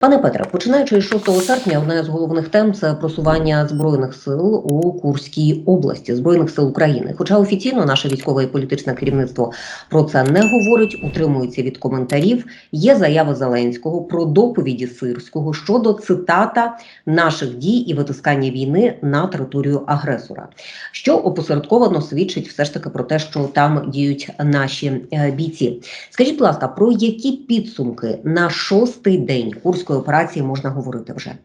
Пане Петре, починаючи з 6 серпня, одна з головних тем це просування збройних сил у Курській області збройних сил України. Хоча офіційно наше військове і політичне керівництво про це не говорить, утримується від коментарів. Є заява Зеленського про доповіді Сирського щодо цитата наших дій і витискання війни на територію агресора, що опосередковано свідчить все ж таки про те, що там діють наші е, бійці. Скажіть, будь ласка, про які підсумки на шостий день курської операції можна говорити вже?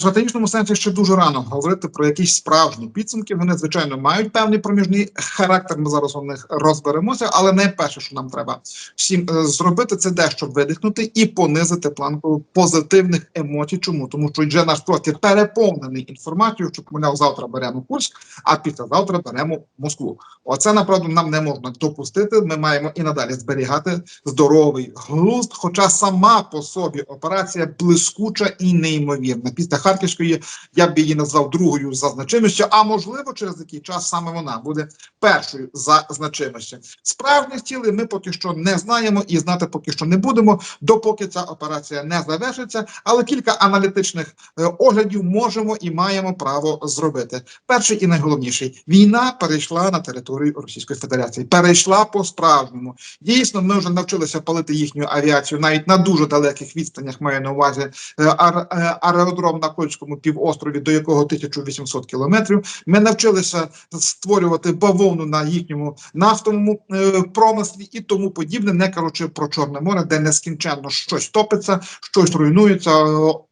В стратегічному сенсі ще дуже рано говорити про якісь справжні підсумки. Вони звичайно мають певний проміжний характер. Ми зараз у них розберемося. Але найперше, що нам треба всім е, зробити, це дещо видихнути і понизити планку позитивних емоцій. Чому тому, що вже наш простір переповнений інформацією, що мовляв, завтра беремо Курськ, а післязавтра беремо Москву. Оце направду нам не можна допустити. Ми маємо і надалі зберігати здоровий глузд. Хоча сама по собі операція блискуча і неймовірна. Після Харківської я б її назвав другою за значимістю, а можливо, через який час саме вона буде першою за значимістю. Справжніх цілей ми поки що не знаємо і знати поки що не будемо, допоки ця операція не завершиться. Але кілька аналітичних е, оглядів можемо і маємо право зробити. Перший і найголовніший війна перейшла на територію Російської Федерації. Перейшла по справжньому. Дійсно, ми вже навчилися палити їхню авіацію навіть на дуже далеких відстанях. Маю на увазі е, е, аеродром на Кольському півострові, до якого 1800 кілометрів. Ми навчилися створювати бавовну на їхньому нафтовому е, промислі і тому подібне, не кажучи про Чорне море, де нескінченно щось топиться, щось руйнується.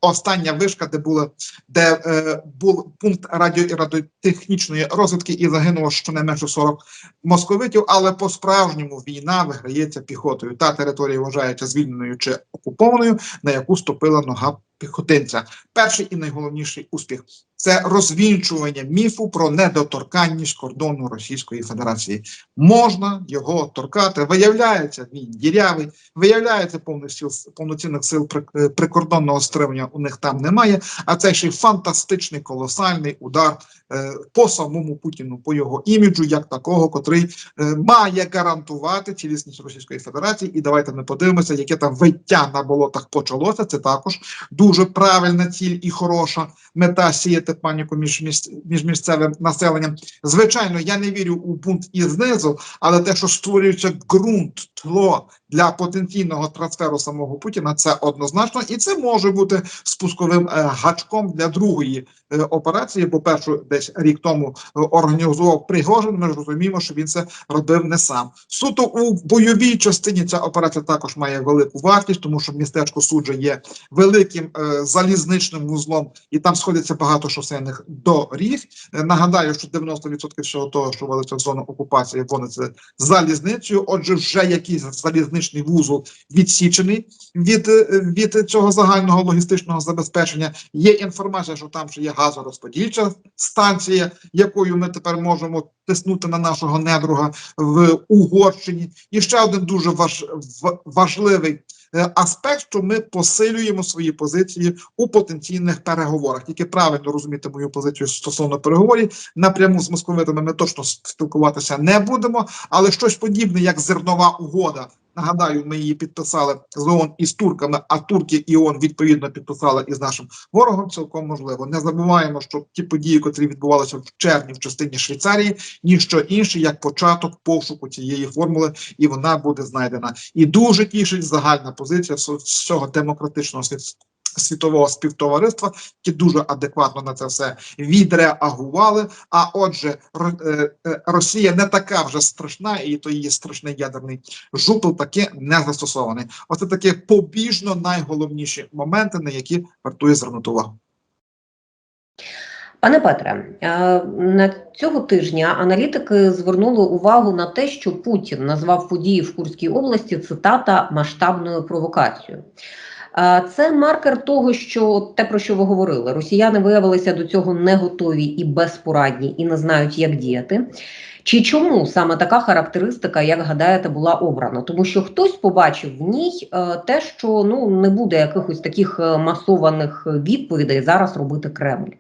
Остання вишка, де була де е, був пункт радіо і радіотехнічної розвідки, і загинуло щонайменше 40 московитів. Але по справжньому війна виграється піхотою. Та територія вважається звільненою чи окупованою, на яку ступила нога піхотинця. Перший і найголовніший успіх це розвінчування міфу про недоторканність кордону Російської Федерації. Можна його торкати. Виявляється, він дірявий, виявляється, повних сил повноцінних сил е, прикордонного стримання у них там немає. А це ще й фантастичний колосальний удар е, по самому Путіну, по його іміджу, як такого, котрий е, має гарантувати цілісність Російської Федерації. І давайте ми подивимося, яке там виття на болотах почалося. Це також дуже правильна ціль і хороша мета сіяти паніку між міс- між місцевим населенням. Звичайно, я не вірю у бунт і знизу, але те, що створюється ґрунт, тло для потенційного трансферу самого Путіна, це однозначно, і це може бути спусковим е, гачком для другої е, операції. Бо першу десь рік тому е, організував Пригожин. Ми ж розуміємо, що він це робив не сам. Суто у бойовій частині ця операція також має велику вартість, тому що містечко суджа є великим залізничним вузлом, і там сходиться багато шосейних доріг. Нагадаю, що 90% всього того, що вводиться в зону окупації, водиться залізницею. Отже, вже якийсь залізничний вузол відсічений від, е, від цього загального логістичного забезпечення. Є інформація, що там ще є газорозподільча станція, якою ми тепер можемо тиснути на нашого недруга в Угорщині. І ще один дуже важ, важливий е, аспект, що ми посилюємо свої позиції у потенційних переговорах. Тільки правильно розуміти мою позицію стосовно переговорів. Напряму з московитами ми точно спілкуватися не будемо, але щось подібне, як зернова угода. Нагадаю, ми її підписали з ООН із турками, а турки і ООН відповідно підписали із нашим ворогом. Цілком можливо. Не забуваємо, що ті події, котрі відбувалися в червні в частині Швейцарії, ніщо інше як початок пошуку цієї формули, і вона буде знайдена. І дуже тішить загальна позиція всього демократичного світ. Світового співтовариства, які дуже адекватно на це все відреагували. А отже, е, е, Росія не така вже страшна, і то її страшний ядерний жупел таки не застосований. Оце такі побіжно найголовніші моменти, на які вартує звернути увагу. Пане Петре, е, на цього тижня аналітики звернули увагу на те, що Путін назвав події в Курській області цитата масштабною провокацією. Це маркер того, що те, про що ви говорили, росіяни виявилися до цього не готові і безпорадні, і не знають, як діяти. Чи чому саме така характеристика, як гадаєте, була обрана? Тому що хтось побачив в ній е, те, що ну не буде якихось таких е, масованих відповідей зараз робити Кремль.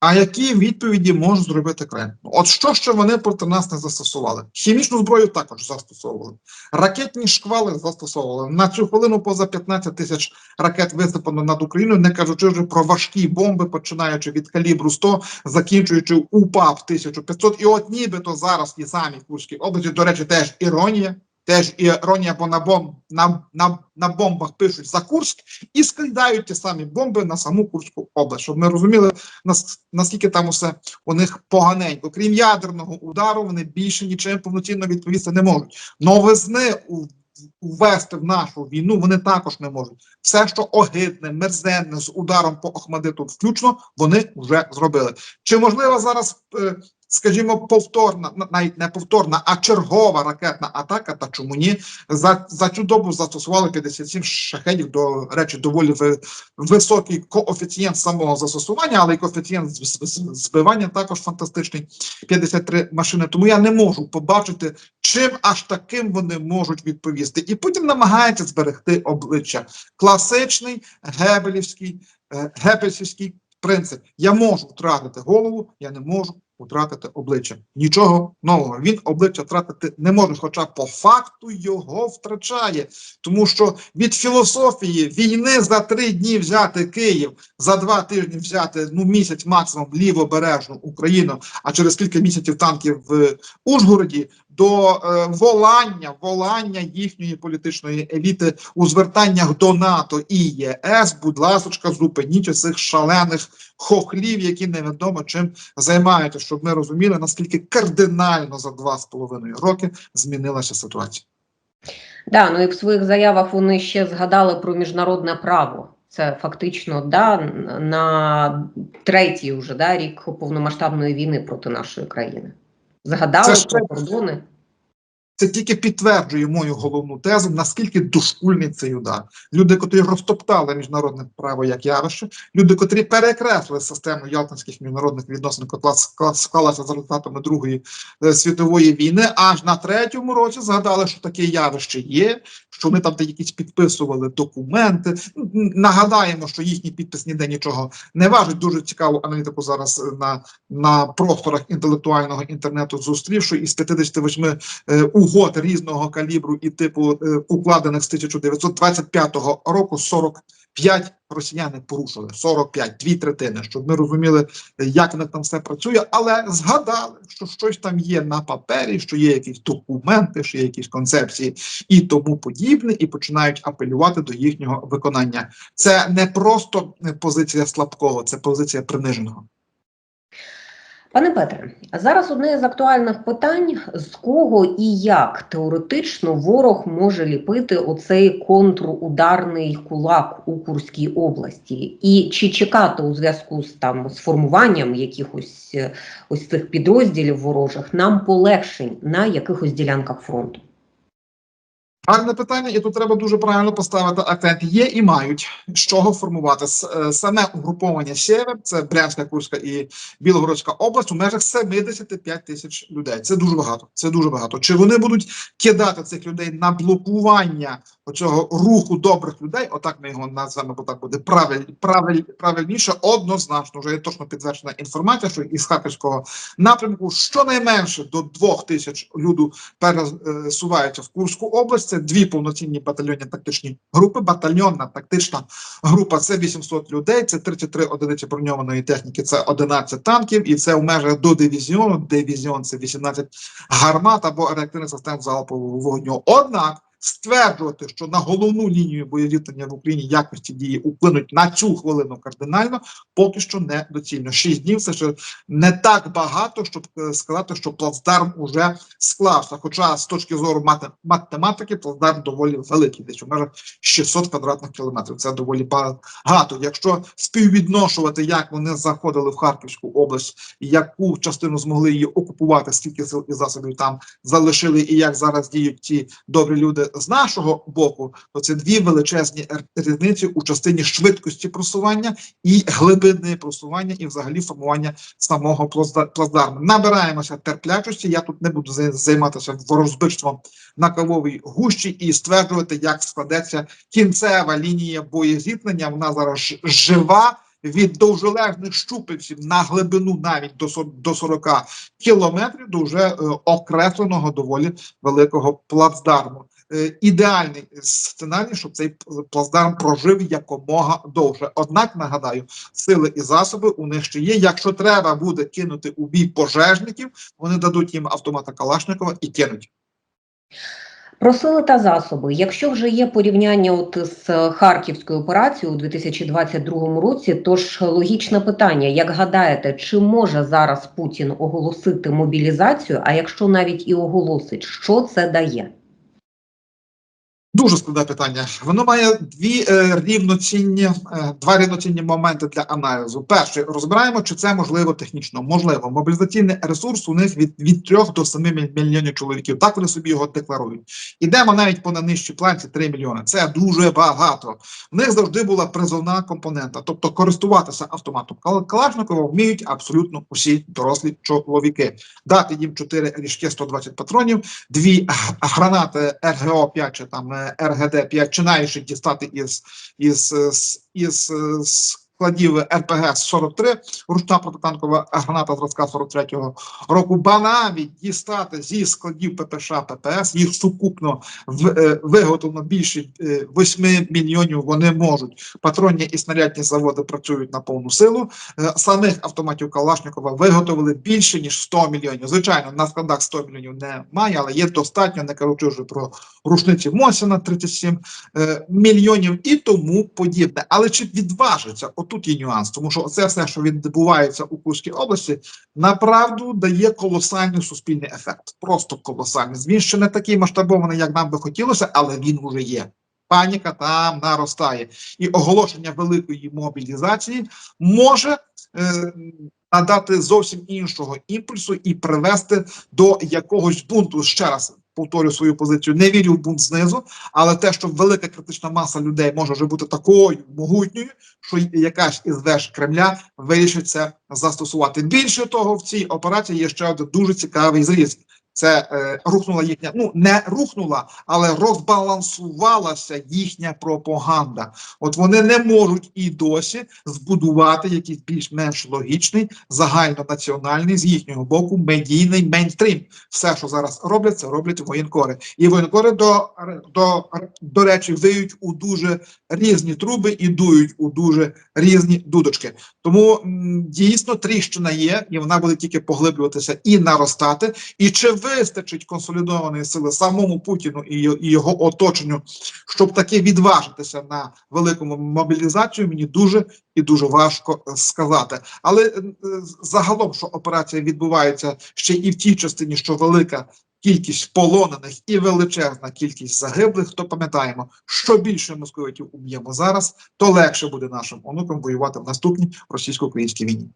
А які відповіді може зробити Кремль? Ну, От що ще вони проти нас не застосували? Хімічну зброю також застосовували. Ракетні шквали застосовували. На цю хвилину поза 15 тисяч ракет висипано над Україною, не кажучи вже про важкі бомби, починаючи від калібру 100, закінчуючи УПАП 1500. І от нібито зараз ті самі Курські області, до речі, теж іронія. Теж іронія, бо на, бомб, на, на, на бомбах пишуть за Курськ і скидають ті самі бомби на саму Курську область, щоб ми розуміли, нас, наскільки там усе у них поганенько. Крім ядерного удару, вони більше нічим повноцінно відповісти не можуть. Новизни у, ввести в нашу війну вони також не можуть. Все, що огидне, мерзенне з ударом по Охмадиту включно, вони вже зробили. Чи можливо зараз, е, скажімо, повторна, навіть не повторна, а чергова ракетна атака? Та чому ні? За, за цю добу застосували 57 шахедів, до речі, доволі високий коефіцієнт самого застосування, але й коефіцієнт збивання також фантастичний. 53 машини. Тому я не можу побачити, чим аж таким вони можуть відповісти. І потім намагається зберегти обличчя. Класичний гебелівський, е, гебельський принцип. Я можу втратити голову, я не можу втратити обличчя. Нічого нового. Він обличчя втратити не може, хоча по факту його втрачає. Тому що від філософії війни за три дні взяти Київ, за два тижні взяти ну місяць максимум лівобережну Україну, а через кілька місяців танків в Ужгороді до е, волання, волання їхньої політичної еліти у звертаннях до НАТО і ЄС. Будь ласочка, зупиніть цих шалених хохлів, які невідомо чим займаються, щоб ми розуміли, наскільки кардинально за два з половиною роки змінилася ситуація. Да, ну і в своїх заявах вони ще згадали про міжнародне право. Це фактично да, на третій уже да, рік повномасштабної війни проти нашої країни. Згадали Це про кордони. Це тільки підтверджує мою головну тезу, наскільки дошкульний цей удар. Люди, котрі розтоптали міжнародне право як явище, люди, котрі перекреслили систему ялтинських міжнародних відносин, котла склалася за результатами Другої е, світової війни, аж на третьому році згадали, що таке явище є, що вони там де якісь підписували документи. Н- н- Нагадаємо, що їхній підпис ніде нічого не важить. Дуже цікаву аналітику зараз е, на, на просторах інтелектуального інтернету зустрівши із 58 е, угод різного калібру і типу е, укладених з 1925 року 45 росіяни порушили 45, дві третини, щоб ми розуміли, як в там все працює, але згадали, що щось там є на папері, що є якісь документи, що є якісь концепції і тому подібне, і починають апелювати до їхнього виконання. Це не просто позиція слабкого, це позиція приниженого. Пане Петре, зараз одне з актуальних питань: з кого і як теоретично ворог може ліпити оцей контрударний кулак у Курській області, і чи чекати у зв'язку з там з формуванням якихось е, ось цих підрозділів ворожих нам полегшень на якихось ділянках фронту? Гарне питання, і тут треба дуже правильно поставити акцент. Є і мають з чого формувати е, саме угруповання Сєвер, це Брянська, Курська і Білогородська область у межах 75 тисяч людей. Це дуже багато. Це дуже багато. Чи вони будуть кидати цих людей на блокування оцього руху добрих людей? Отак ми його назвемо, бо так буде правиль, правиль, правильніше. Однозначно, вже є точно підтверджена інформація, що із харківського напрямку щонайменше до двох тисяч люду пересуваються в Курську область. Це дві повноцінні батальйонні тактичні групи. Батальйонна тактична група це 800 людей, це 33 одиниці броньованої техніки, це 11 танків, і це в межах до дивізіону. Дивізіон це 18 гармат або реактивних систем залпового вогню. Однак стверджувати, що на головну лінію боєзіткнення в Україні якості дії вплинуть на цю хвилину кардинально, поки що не доцільно. Шість днів це ще не так багато, щоб е, сказати, що плацдарм уже склався. Хоча з точки зору мате- математики плацдарм доволі великий, десь у межах 600 квадратних кілометрів. Це доволі багато. Якщо співвідношувати, як вони заходили в Харківську область, яку частину змогли її окупувати, скільки сил і засобів там залишили, і як зараз діють ті добрі люди з нашого боку, то це дві величезні різниці у частині швидкості просування і глибини просування, і взагалі формування самого плацдарму. Набираємося терплячості. Я тут не буду зай- займатися ворожбитством на кавовій гущі і стверджувати, як складеться кінцева лінія боєзіткнення. Вона зараз жива. від довжелезних щупальців на глибину навіть до до 40 кілометрів до вже е, окресленого доволі великого плацдарму. Е, Ідеальний сценарій, щоб цей плацдарм прожив якомога довше. Однак нагадаю, сили і засоби у них ще є. Якщо треба буде кинути у бій пожежників, вони дадуть їм автомата Калашникова і кинуть. Про сили та засоби. Якщо вже є порівняння от з Харківською операцією у 2022 році, то ж логічне питання: як гадаєте, чи може зараз Путін оголосити мобілізацію? А якщо навіть і оголосить, що це дає? Дуже складне питання. Воно має дві е, рівноцінні, е, два рівноцінні моменти для аналізу. Перший розбираємо, чи це можливо технічно. Можливо, мобілізаційний ресурс у них від, від 3 до 7 мільйонів чоловіків. Так вони собі його декларують. Ідемо навіть по найнижчій планці 3 мільйони. Це дуже багато. В них завжди була призовна компонента, тобто користуватися автоматом Кал- Калашникова вміють абсолютно усі дорослі чоловіки. Дати їм 4 ріжки 120 патронів, дві гранати РГО 5 чи там е, РГД 5 чи навіть дістати із, із, із, із, складів РПГ 43 ручна протитанкова граната зразка 43-го року, ба навіть дістати зі складів ППШ ППС, їх сукупно е, виготовлено більше е, 8 мільйонів. Вони можуть. Патронні і снарядні заводи працюють на повну силу. Е, самих автоматів Калашникова виготовили більше ніж 100 мільйонів. Звичайно, на складах 100 мільйонів немає, але є достатньо, не кажучи вже про рушниці Мосіна 37 е, мільйонів і тому подібне. Але чи відважиться? Отут є нюанс, тому що це все, що відбувається у Курській області, направду дає колосальний суспільний ефект. Просто колосальний. Він ще не такий масштабований, як нам би хотілося, але він уже є. Паніка там наростає, і оголошення великої мобілізації може е, надати зовсім іншого імпульсу і привести до якогось бунту. Ще раз повторю свою позицію. Не вірю в бунт знизу, але те, що велика критична маса людей може вже бути такою могутньою, що якась із веж Кремля вирішиться застосувати. Більше того, в цій операції є ще один дуже цікавий зріз. Це е, рухнула їхня, ну не рухнула, але розбалансувалася їхня пропаганда. От вони не можуть і досі збудувати якийсь більш-менш логічний загальнонаціональний з їхнього боку медійний мейнстрім. Все, що зараз роблять, це роблять воєнкори. І воєнкори до, до, до речі виють у дуже різні труби і дують у дуже різні дудочки. Тому м, дійсно тріщина є, і вона буде тільки поглиблюватися і наростати. І чи вистачить консолідованої сили самому Путіну і, його оточенню, щоб таки відважитися на велику мобілізацію, мені дуже і дуже важко е, сказати. Але е, загалом, що операція відбувається ще і в тій частині, що велика кількість полонених і величезна кількість загиблих, то пам'ятаємо, що більше московитів уб'ємо зараз, то легше буде нашим онукам воювати в наступній російсько-українській війні.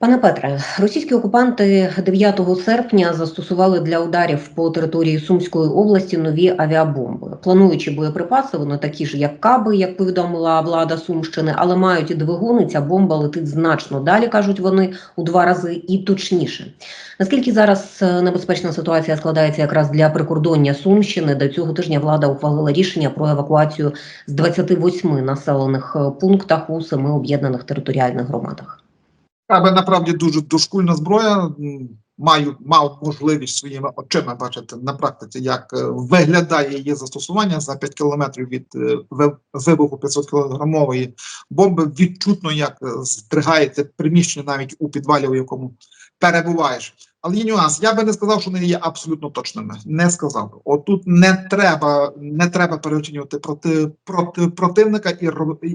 Пане Петре, російські окупанти 9 серпня застосували для ударів по території Сумської області нові авіабомби. Плануючи боєприпаси, вони такі ж, як каби, як повідомила влада Сумщини, але мають і двигуни. Ця бомба летить значно далі, кажуть вони у два рази і точніше. Наскільки зараз е, небезпечна ситуація складається якраз для прикордоння Сумщини? До цього тижня влада ухвалила рішення про евакуацію з 28 населених е, пунктах у семи об'єднаних територіальних громадах. Аби направді дуже дошкульна зброя. Маю мав можливість своїми очима бачити на практиці, як е, виглядає її застосування за 5 кілометрів від е, вибуху 500 кілограмової бомби. Відчутно, як е, здригається приміщення навіть у підвалі, у якому перебуваєш. Але є нюанс. Я би не сказав, що вони є абсолютно точними. Не сказав. би. Отут не треба, не треба переоцінювати проти, проти противника і,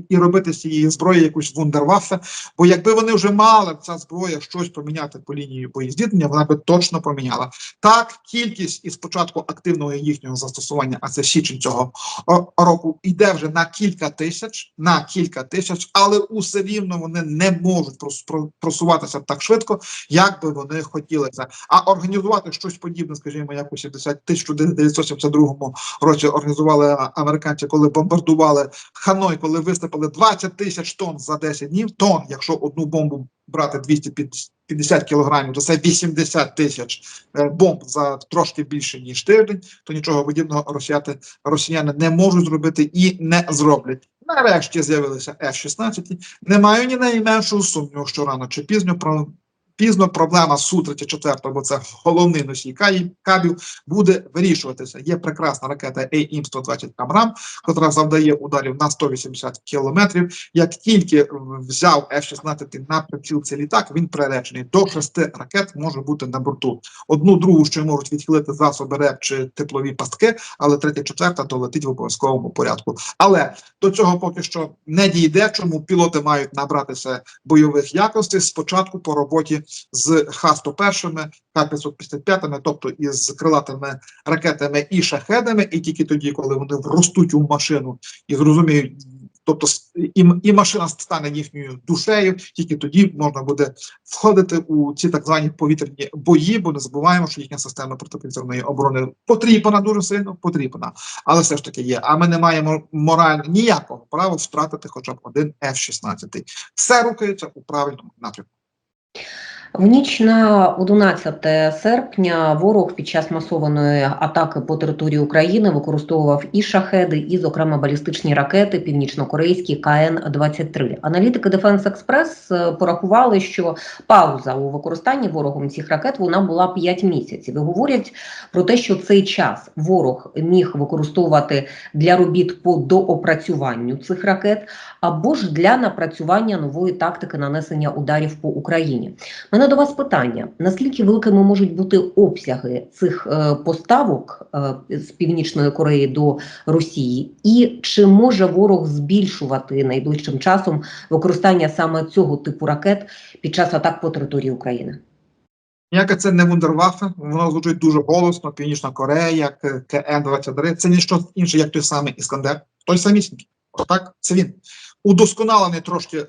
і робити з цієї зброї якусь вундерваффе. Бо якби вони вже мали ця зброя щось поміняти по лінії боєздітнення, вона би точно поміняла. Так, кількість із початку активного їхнього застосування, а це січень цього року, йде вже на кілька тисяч, на кілька тисяч, але усе рівно вони не можуть прос- просуватися так швидко, як би вони хотіли це. А організувати щось подібне, скажімо, як у 70 1972 році організували американці, коли бомбардували Ханой, коли висипали 20 тисяч тонн за 10 днів. Тонн, якщо одну бомбу брати 250 кілограмів, то це 80 тисяч е, бомб за трошки більше ніж тиждень. То нічого подібного росіяни, росіяни не можуть зробити і не зроблять. Нарешті з'явилися F-16. Не маю ні найменшого сумніву, що рано чи пізно про. Пізно проблема Су-34, бо це головний носій кабів, буде вирішуватися. Є прекрасна ракета AIM-120 Абрам, котра завдає ударів на 180 кілометрів. Як тільки взяв F-16 на приціл цей літак, він приречений. До шести ракет може бути на борту. Одну другу ще можуть відхилити засоби РЕП чи теплові пастки, але третя, четверта то летить в обов'язковому порядку. Але до цього поки що не дійде. Чому пілоти мають набратися бойових якостей спочатку по роботі з Х-101, Х-555, тобто із крилатими ракетами і шахедами, і тільки тоді, коли вони вростуть у машину і зрозуміють. Тобто і, і машина стане їхньою душею, тільки тоді можна буде входити у ці так звані повітряні бої, бо не забуваємо, що їхня система протиповітряної оборони потрібна дуже сильно, потрібна, але все ж таки є. А ми не маємо морально ніякого права втратити хоча б один F-16. Все рухається у правильному напрямку. В ніч на 11 серпня ворог під час масованої атаки по території України використовував і шахеди, і, зокрема, балістичні ракети північнокорейські КН-23. Аналітики Defense Express е, порахували, що пауза у використанні ворогом цих ракет вона була 5 місяців. І говорять про те, що цей час ворог міг використовувати для робіт по доопрацюванню цих ракет або ж для напрацювання нової тактики нанесення ударів по Україні. У Мене до вас питання: наскільки великими можуть бути обсяги цих е, поставок е, з Північної Кореї до Росії, і чи може ворог збільшувати найближчим часом використання саме цього типу ракет під час атак по території України? Ніяке це не вундервафе, воно звучить дуже голосно, Північна Корея, як е, КН-23. Це ніщо інше, як той самий Іскандер. Той самісінький. Отак, це він. Удосконалений трошки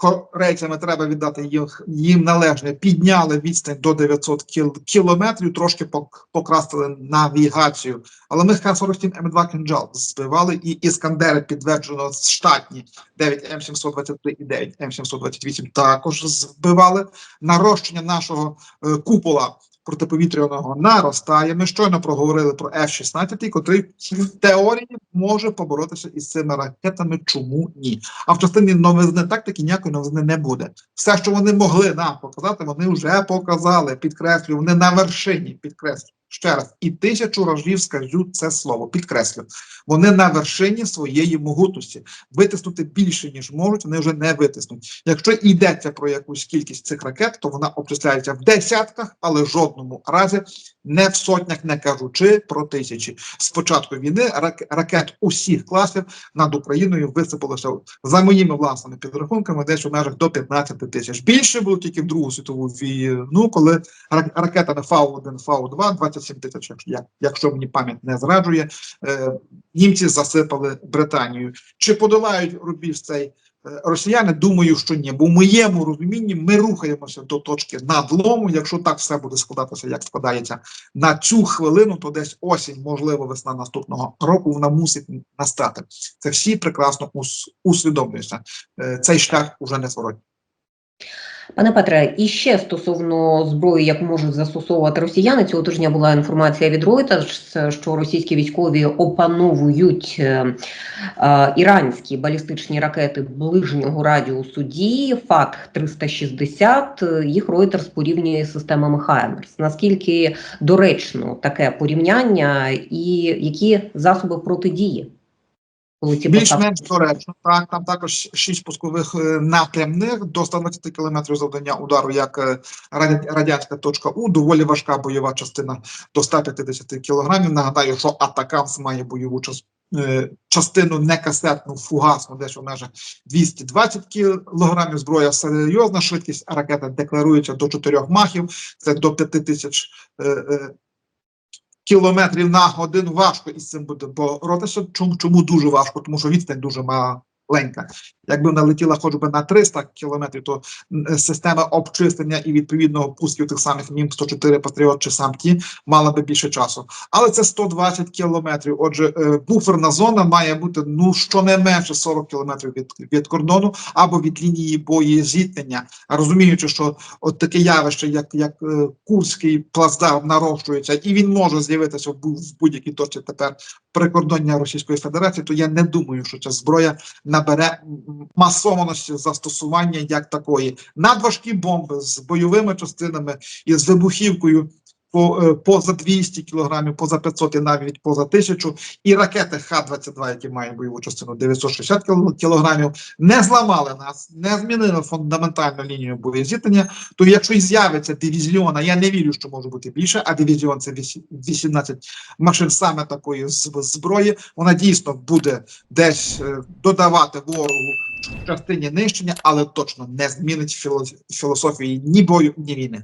корейцями, треба віддати їх їм належне. Підняли відстань до 900 кіл, кілометрів, трошки пок, покрасили навігацію. Але ми Х-47 М2 «Кинджал» збивали, і Іскандери підтверджено штатні 9 М723 і 9 М728 також збивали. Нарощення нашого е, купола протиповітряного наростає. Ми щойно проговорили про F-16, котрий в теорії може поборотися із цими ракетами. Чому ні? А в частині новизни тактики ніякої новизни не буде. Все, що вони могли нам показати, вони вже показали. Підкреслюю, вони на вершині. Підкреслюю. Ще раз, і тисячу разів скажу це слово, підкреслю. Вони на вершині своєї могутності. Витиснути більше, ніж можуть, вони вже не витиснуть. Якщо йдеться про якусь кількість цих ракет, то вона обчисляється в десятках, але жодному разі не в сотнях, не кажучи про тисячі. З початку війни рак- ракет усіх класів над Україною висипалося за моїми власними підрахунками, десь у межах до 15 тисяч. Більше було тільки в Другу світову війну, коли рак- ракетами Фау-1, Фау-2 27 тисяч, як- як- якщо мені пам'ять не зраджує, е, німці засипали Британію. Чи подолають рубіж цей е, росіяни? Думаю, що ні. Бо в моєму розумінні ми рухаємося до точки надлому. Якщо так все буде складатися, як складається на цю хвилину, то десь осінь, можливо, весна наступного року вона мусить настати. Це всі прекрасно усвідомлюються. Е, Цей шлях уже не зворотній. Пане Петре, і ще стосовно зброї, як можуть застосовувати росіяни, цього тижня була інформація від Reuters, що російські військові опановують е, е, іранські балістичні ракети ближнього радіусу дії ФАТ 360 е, Їх Reuters порівнює з системами Хаймерс. Наскільки доречно таке порівняння, і які засоби протидії? Коли Більш-менш доречно. Так, там також шість пускових е, напрямних до 120 км завдання удару, як е, радянська точка У, доволі важка бойова частина до 150 кг. Нагадаю, що Атакамс має бойову е, частину не касетну, фугасну, десь у межах 220 кг. Зброя серйозна, швидкість ракети декларується до 4 махів, це до 5 тисяч кілометрів на годину важко із цим буде боротися. Чому, дуже важко? Тому що відстань дуже маленька. Якби вона летіла хоч би на 300 кілометрів, то система обчислення і відповідного пусків тих самих мім 104 Патріот чи сам ті мала би більше часу. Але це 120 кілометрів. Отже, е, буферна зона має бути ну щонайменше 40 кілометрів від, від кордону або від лінії боєзіткнення, розуміючи, що от таке явище, як, як е, Курський плацдарм нарощується, і він може з'явитися в будь-якій точці тепер прикордоння Російської Федерації, то я не думаю, що ця зброя набере масованості застосування як такої. Надважкі бомби з бойовими частинами і з вибухівкою. По, е, поза 200 кілограмів, поза 500 і навіть поза 1000, і ракети Х-22, які мають бойову частину 960 кіл- кілограмів, не зламали нас, не змінили фундаментальну лінію боєзіткнення. То якщо і з'явиться дивізіон, а я не вірю, що може бути більше, а дивізіон це вісі- 18 машин саме такої зброї, вона дійсно буде десь е, додавати ворогу частині нищення, але точно не змінить філо- філософії ні бою, ні війни.